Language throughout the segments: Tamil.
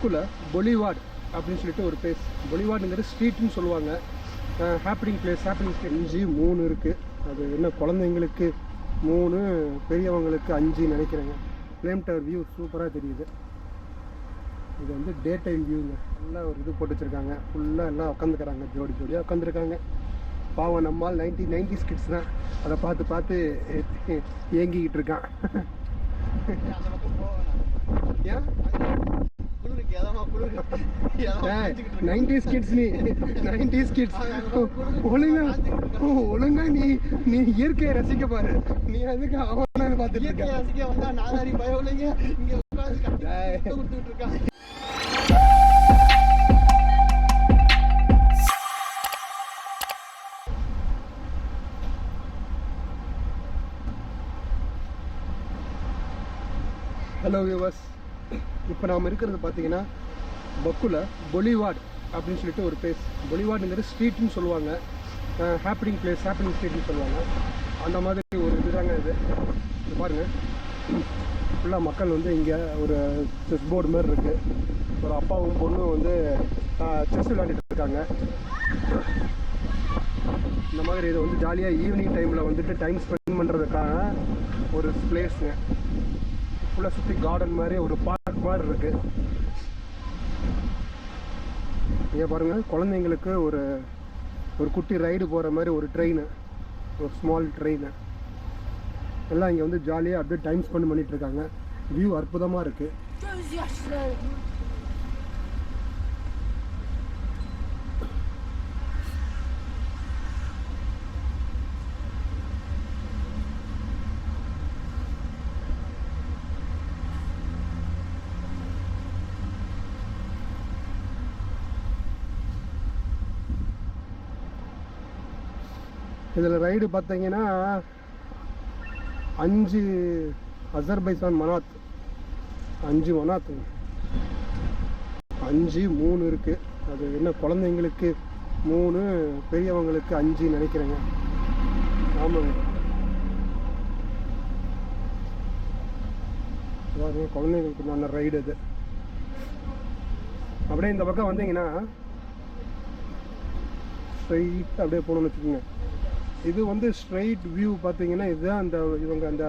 ஸ்கூலில் பொலிவார்ட் அப்படின்னு சொல்லிட்டு ஒரு பிளேஸ் பொலிவார்டுங்கிறது ஸ்ட்ரீட்னு சொல்லுவாங்க. ஹாப்பனிங் பிளேஸ் ஹாப்பனிங் ஸ்ட்ரீட் அஞ்சு மூணு இருக்குது அது என்ன குழந்தைங்களுக்கு மூணு பெரியவங்களுக்கு அஞ்சு நினைக்கிறேங்க. ஃப்ளேம் டவர் வியூ சூப்பராக தெரியுது. இது வந்து டே டைம் வியூங்க நல்லா ஒரு இது போட்டு வச்சுருக்காங்க ஃபுல்லாக எல்லாம் உட்காந்துக்கிறாங்க ஜோடி ஜோடியாக உட்காந்துருக்காங்க பாவம் நம்மால் நைன்டி நைன்டி ஸ்கிட்ஸ் தான். அதை பார்த்து பார்த்து ஏங்கிக்கிட்டு இருக்கான். ஏன்? நைன்டிஸ் கிட்ஸ் நீ. நைன்டிஸ் கிட்ஸ் ஒழுங்கா ஒழுங்கா நீ நீ இயற்கையை ரசிக்க பாரு. நீ அதுக்கு அவனான்னு பார்த்துட்டு இருக்க? ரசிக்க வந்தா நாதாரி பயவுலைங்க இங்க உட்காந்து. கொடுத்துட்டு இருக்கான். ஹலோ வியூவர்ஸ் இப்போ நாம் இருக்கிறது பார்த்தீங்கன்னா பக்குல பொலிவாட் அப்படின்னு சொல்லிட்டு ஒரு பிளேஸ் பொலிவார்டுங்கிறது ஸ்ட்ரீட்னு சொல்லுவாங்க. ஹாப்பினிங் பிளேஸ் ஹாப்பினிங் ஸ்ட்ரீட்னு சொல்லுவாங்க. அந்த மாதிரி ஒரு இதுதாங்க இது. இது பாருங்கள் ஃபுல்லாக மக்கள் வந்து இங்கே ஒரு செஸ் போர்டு மாதிரி இருக்குது ஒரு அப்பாவும் பொண்ணும் வந்து செஸ் விளையாண்டுட்டு இருக்காங்க. இந்த மாதிரி இது வந்து ஜாலியாக ஈவினிங் டைமில் வந்துட்டு டைம் ஸ்பெண்ட் பண்ணுறதுக்கான ஒரு பிளேஸுங்க ஃபுல்லாக சுற்றி கார்டன் மாதிரி ஒரு பார்க் மாதிரி இருக்கு. இங்கே பாருங்க குழந்தைங்களுக்கு ஒரு ஒரு குட்டி ரைடு போகிற மாதிரி ஒரு ட்ரெயின் ஒரு ஸ்மால் ட்ரெயின் எல்லாம் இங்கே வந்து ஜாலியாக அப்படியே டைம் ஸ்பெண்ட் பண்ணிட்டு இருக்காங்க. வியூ அற்புதமாக இருக்குது இதில் ரைடு பார்த்தீங்கன்னா அஞ்சு அசர்பைசான் மனாத் அஞ்சு மனாத் அஞ்சு மூணு இருக்குது அது என்ன குழந்தைங்களுக்கு மூணு பெரியவங்களுக்கு அஞ்சு நினைக்கிறேங்க. ஆமாங்க குழந்தைங்களுக்கு நல்ல ரைடு அது. அப்படியே இந்த பக்கம் வந்தீங்கன்னா ஸ்ட்ரைட் அப்படியே போகணும்னு வச்சுக்கோங்க. இது வந்து ஸ்ட்ரைட் வியூ பார்த்தீங்கன்னா இதுதான் அந்த இவங்க அந்த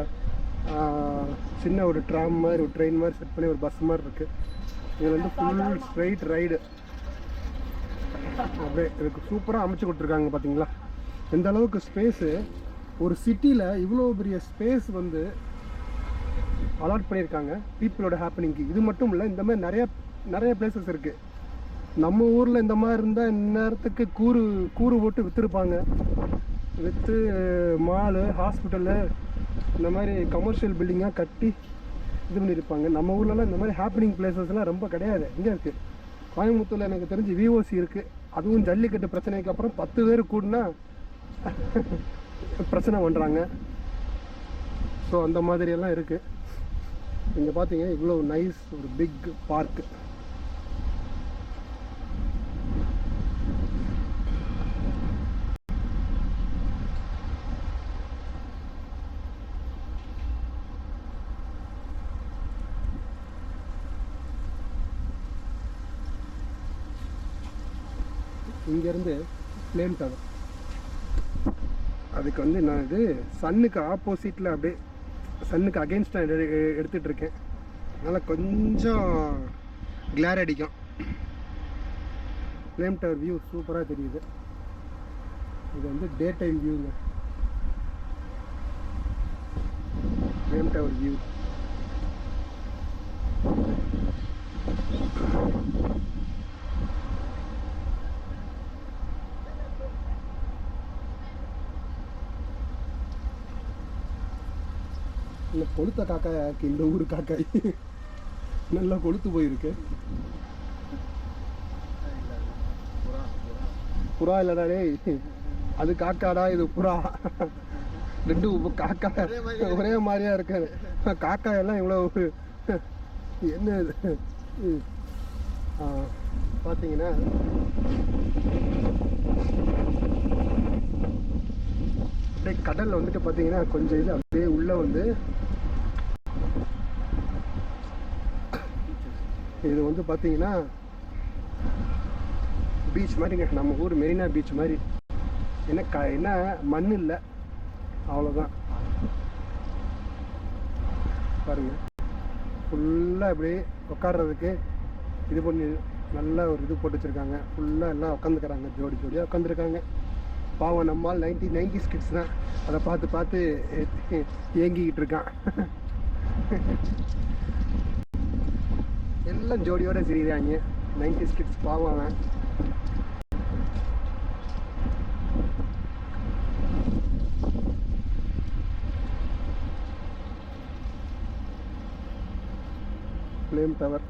சின்ன ஒரு ட்ராம் மாதிரி ஒரு ட்ரெயின் மாதிரி செட் பண்ணி ஒரு பஸ் மாதிரி இருக்கு. இது வந்து ஃபுல் ஸ்ட்ரைட் ரைடு அப்படியே இதுக்கு சூப்பராக அமைச்சு கொடுத்துருக்காங்க பார்த்தீங்களா? எந்த அளவுக்கு ஸ்பேஸு ஒரு சிட்டியில் இவ்வளோ பெரிய ஸ்பேஸ் வந்து அலாட் பண்ணியிருக்காங்க. பீப்புளோட ஹாப்பனிங்க்கு இது மட்டும் இல்லை இந்த மாதிரி நிறைய நிறைய பிளேசஸ் இருக்குது நம்ம ஊரில் இந்த மாதிரி இருந்தால் இந்நேரத்துக்கு கூறு கூறு போட்டு விற்றுருப்பாங்க வித்து மாலு ஹாஸ்பிட்டலு இந்த மாதிரி கமர்ஷியல் பில்டிங்காக கட்டி இது பண்ணியிருப்பாங்க. நம்ம ஊர்லலாம் இந்த மாதிரி ஹாப்பினிங் பிளேசஸ்லாம் ரொம்ப கிடையாது. இங்கே இருக்குது கோயம்புத்தூரில் எனக்கு தெரிஞ்சு விஓசி இருக்குது அதுவும் ஜல்லிக்கட்டு பிரச்சனைக்கு அப்புறம் பத்து பேர் கூடினா பிரச்சனை பண்ணுறாங்க ஸோ அந்த மாதிரியெல்லாம் இருக்குது இங்கே பார்த்தீங்க இவ்வளோ நைஸ் ஒரு பிக் பார்க்கு இங்கேருந்து பிளேன் டவர் அதுக்கு வந்து நான் இது சன்னுக்கு ஆப்போசிட்டில் அப்படியே சன்னுக்கு அகெயின்ஸ்டாக எடுத்துகிட்டு இருக்கேன் அதனால் கொஞ்சம் கிளார் அடிக்கும். ஃப்ளேம் டவர் வியூ சூப்பராக தெரியுது. இது வந்து டே டைம் வியூங்க ஃப்ளேம் டவர் வியூ கொளுத்த காக்காயா இருக்கு இந்த ஊர் காக்காய் நல்லா கொளுத்து போயிருக்கு. புறா இல்லடா டேய். அது காக்காடா இது புறா. ரெண்டு காக்கா ஒரே மாதிரியா இருக்காரு. காக்கா எல்லாம் இவ்வளோ என்ன இது? பார்த்தீங்கன்னா அப்படியே கடலில் வந்துட்டு பார்த்தீங்கன்னா கொஞ்சம் இது அப்படியே உள்ளே வந்து இது வந்து பார்த்தீங்கன்னா பீச் மாதிரிங்க நம்ம ஊர் மெரினா பீச் மாதிரி. என்ன க என்ன மண் இல்லை. அவ்வளோதான் பாருங்கள் ஃபுல்லாக அப்படியே உட்காடுறதுக்கு இது பண்ணி நல்ல ஒரு இது போட்டு வச்சுருக்காங்க. ஃபுல்லாக எல்லாம் உட்காந்துக்கிறாங்க ஜோடி ஜோடியாக உட்காந்துருக்காங்க பாவம் நம்மால் நைன்டி நைன்டி ஸ்கிட்ஸ் தான் அதை பார்த்து பார்த்து ஏங்கிக்கிட்டு இருக்கான். எல்லாம் ஜோடியோட சிரிக்கிறாங்க. நைன்டி ஸ்கிட்ஸ் பாவம் அவன். ஃப்ளேம் டவர்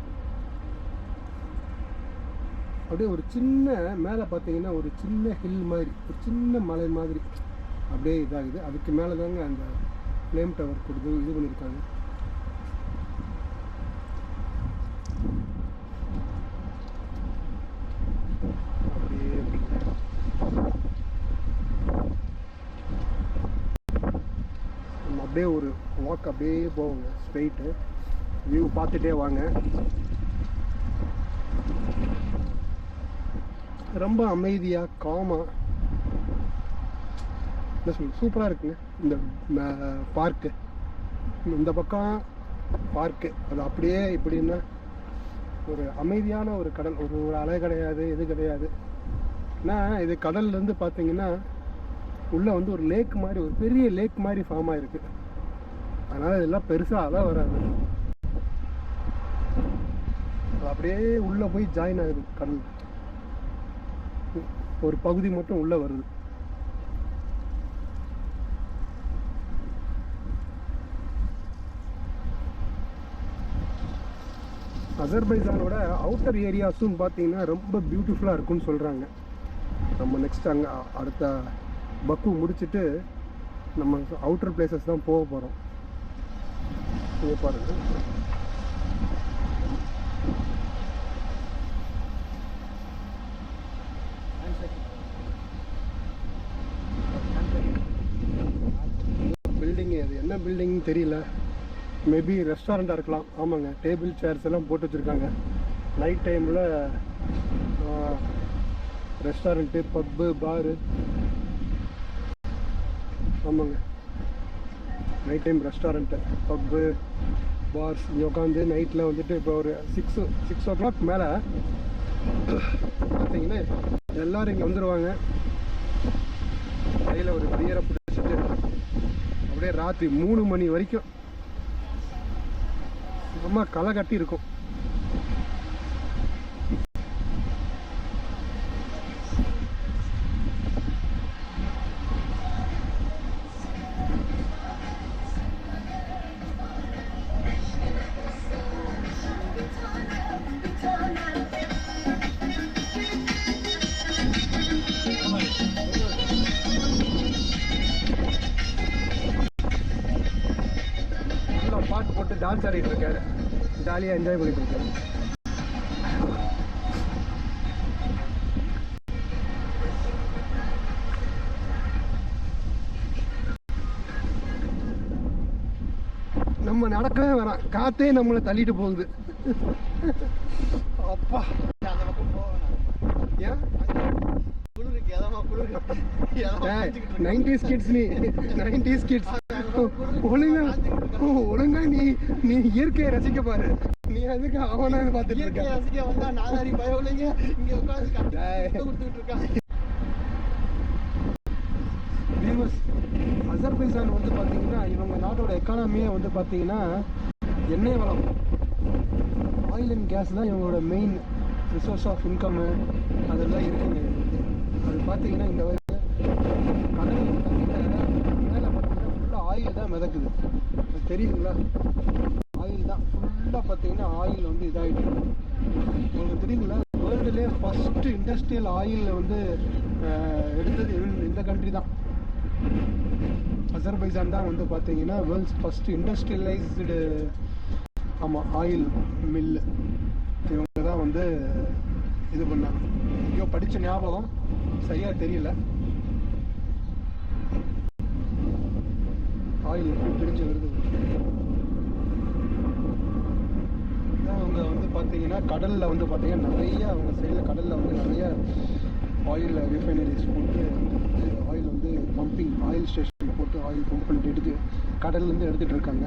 அப்படியே ஒரு சின்ன மேலே பார்த்தீங்கன்னா ஒரு சின்ன ஹில் மாதிரி ஒரு சின்ன மலை மாதிரி அப்படியே இதாகுது. அதுக்கு மேலே தாங்க அந்த ஃப்ளேம் டவர் கொடுத்து இது பண்ணியிருக்காங்க அப்படியே நம்ம அப்படியே ஒரு வாக் அப்படியே போவோங்க ஸ்ட்ரெயிட்டு வியூ பார்த்துட்டே வாங்க. ரொம்ப அமைதியாக காமாக என்ன சொல்ல சூப்பராக இருக்குங்க இந்த பார்க்கு இந்த பக்கம் பார்க்கு அது அப்படியே இப்படின்னா ஒரு அமைதியான ஒரு கடல் ஒரு ஒரு அலை கிடையாது இது கிடையாது. ஏன்னா இது கடல்லேருந்து பார்த்தீங்கன்னா உள்ளே வந்து ஒரு லேக் மாதிரி ஒரு பெரிய லேக் மாதிரி ஃபார்ம் ஆகிருக்கு அதனால் இதெல்லாம் பெருசாக அதான் வராது. அப்படியே உள்ளே போய் ஜாயின் ஆகுது கடல். ஒரு பகுதி மட்டும் உள்ளே வருது. அசர்பைசானோட அவுட்டர் ஏரியாஸும் பார்த்தீங்கன்னா ரொம்ப பியூட்டிஃபுல்லாக இருக்கும்னு சொல்கிறாங்க நம்ம நெக்ஸ்ட் அங்கே அடுத்த பக்கு முடிச்சுட்டு நம்ம அவுட்டர் பிளேசஸ் தான் போக போகிறோம் இங்கே பில்டிங் அது என்ன பில்டிங்னு தெரியல. மேபி ரெஸ்டாரண்ட்டாக இருக்கலாம். ஆமாங்க. டேபிள் சேர்ஸ் எல்லாம் போட்டு வச்சுருக்காங்க. நைட் டைமில் ரெஸ்டாரண்ட்டு பப்பு பாரு ஆமாங்க. Night time restaurant pub bars இங்கே உட்காந்து நைட்டில் வந்துட்டு இப்போ ஒரு சிக்ஸ் சிக்ஸ் ஓ கிளாக் மேலே பார்த்தீங்கன்னா எல்லோரும் இங்கே வந்துடுவாங்க கையில் ஒரு பியரை பிடிச்சிட்டு அப்படியே ராத்திரி மூணு மணி வரைக்கும் ரொம்ப களை கட்டி இருக்கும். ஆடிட்டு இருக்காரு ஜாலியாக என்ஜாய் பண்ணிட்டு இருக்காரு நம்ம நடக்கவே வேணாம். காத்தே நம்மளை தள்ளிட்டு போகுது. அப்பா. அந்த பக்கம் போவேன். நைன்டிஸ் கிட்ஸ் நீ. நைன்டிஸ் கிட்ஸ் ஒழுங்கா ஒழுங்கா நீ நீ இயற்கையை ரசிக்க பாரு. நீ அதுக்கு அவனான்னு பார்த்துட்டு இருக்க? ரசிக்க வந்தா நாதாரி பயவுலைங்க இங்க உட்காந்து. கொடுத்துட்டு இருக்கான் அசர்பைசான் வந்து பார்த்தீங்கன்னா இவங்க நாட்டோட எக்கானமியே வந்து பார்த்தீங்கன்னா எண்ணெய் வளம். ஆயில் அண்ட் கேஸ் தான் இவங்களோட மெயின் ரிசோர்ஸ் ஆஃப் இன்கம்மு அதெல்லாம் இருக்குங்க. அது பார்த்தீங்கன்னா இந்த வரை கடல் தண்ணியில் மேலே பார்த்தீங்கன்னா ஃபுல்லாக ஆயில் தான் மிதக்குது. அது தெரியுதுங்களா? ஆயில் தான். ஃபுல்லாக பார்த்தீங்கன்னா ஆயில் வந்து இதாகிட்டு உங்களுக்கு தெரியுங்களா வேர்ல்டுலேயே ஃபஸ்ட்டு இண்டஸ்ட்ரியல் ஆயில் வந்து எடுத்தது இந்த- கண்ட்ரி தான். அசர்பைசான் தான் வந்து பார்த்தீங்கன்னா வேர்ல்ட்ஸ் ஃபஸ்ட்டு இண்டஸ்ட்ரியலைஸ்டு ஆமாம் ஆயில் மில்லு இவங்க தான் வந்து இது பண்ணாங்க. ஐயோ படித்த ஞாபகம் சரியாக தெரியல. ஆயில் எப்படி பிரிஞ்சு வருது. அவங்க வந்து பார்த்தீங்கன்னா கடலில் வந்து பார்த்தீங்கன்னா நிறைய அவங்க சைடில் கடலில் வந்து நிறைய ஆயில் ரிஃபைனரிஸ் போட்டு ஆயில் வந்து பம்பிங் ஆயில் ஸ்டேஷன் போட்டு ஆயில் பம்ப் பண்ணிட்டு எடுத்து கடல்லேருந்து எடுத்துகிட்டு இருக்காங்க.